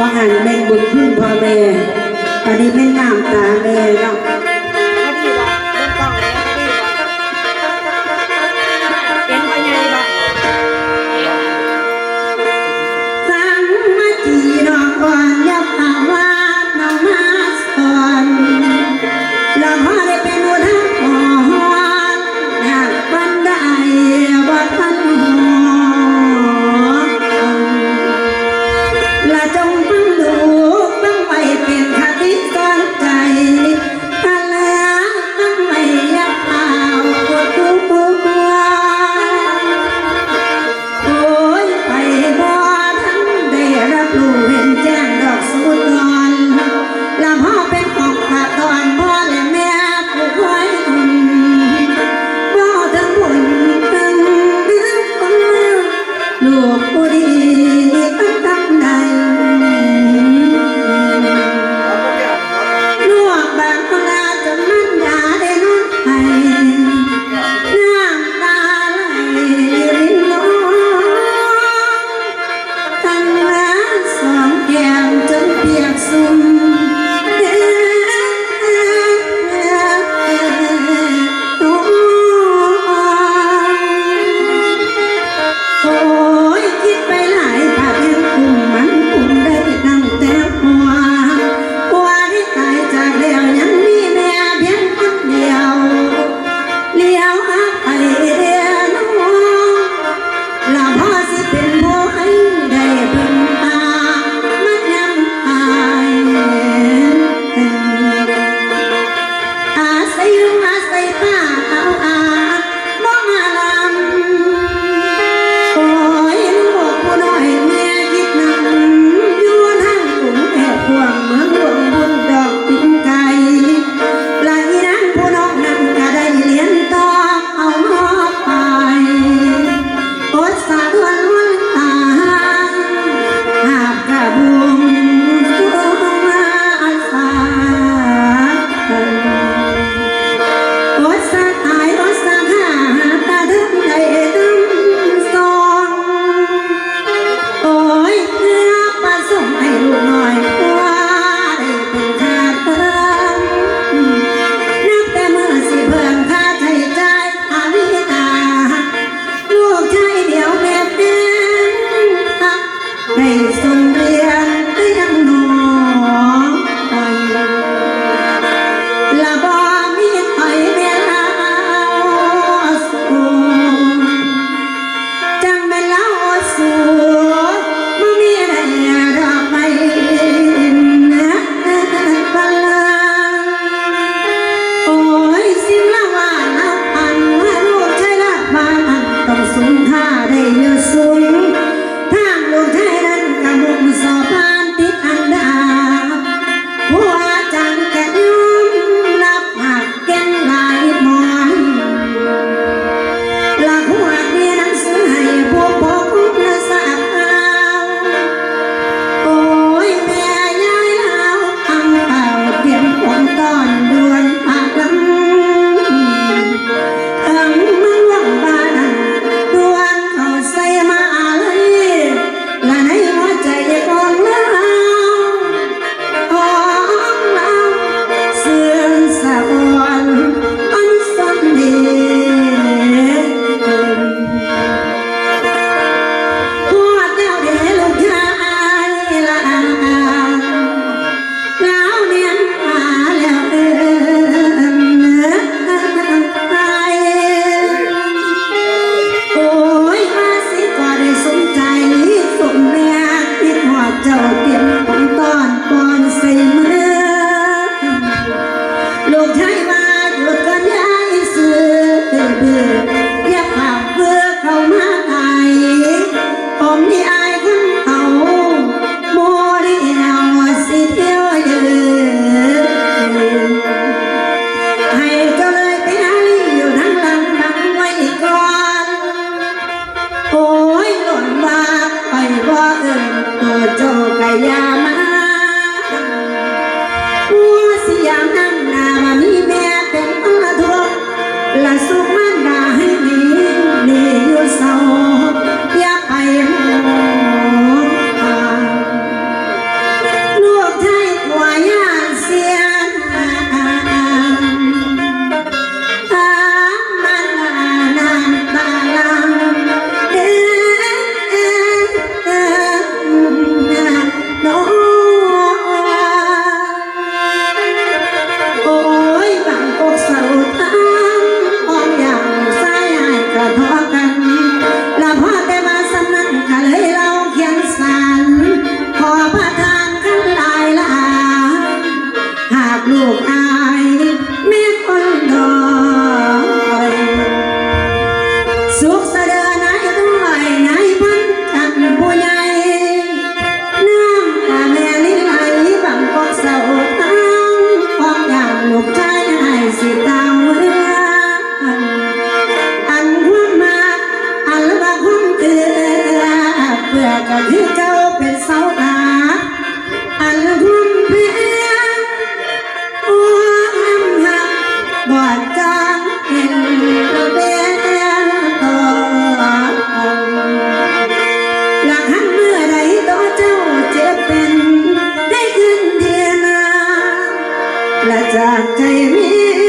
ว่าหันแม่บุญขึ้นพ่อแม่ตอนนี้แม่นน้ำตาแม่น้อ sống tha đầy như dối สุขมันด้หนิหนีอยู่เศร้าอย่าไปากลูกอา ตัวเจ้าจ็เป็นได้ขึ้นเดียนาและจากใจมี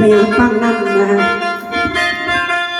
没有放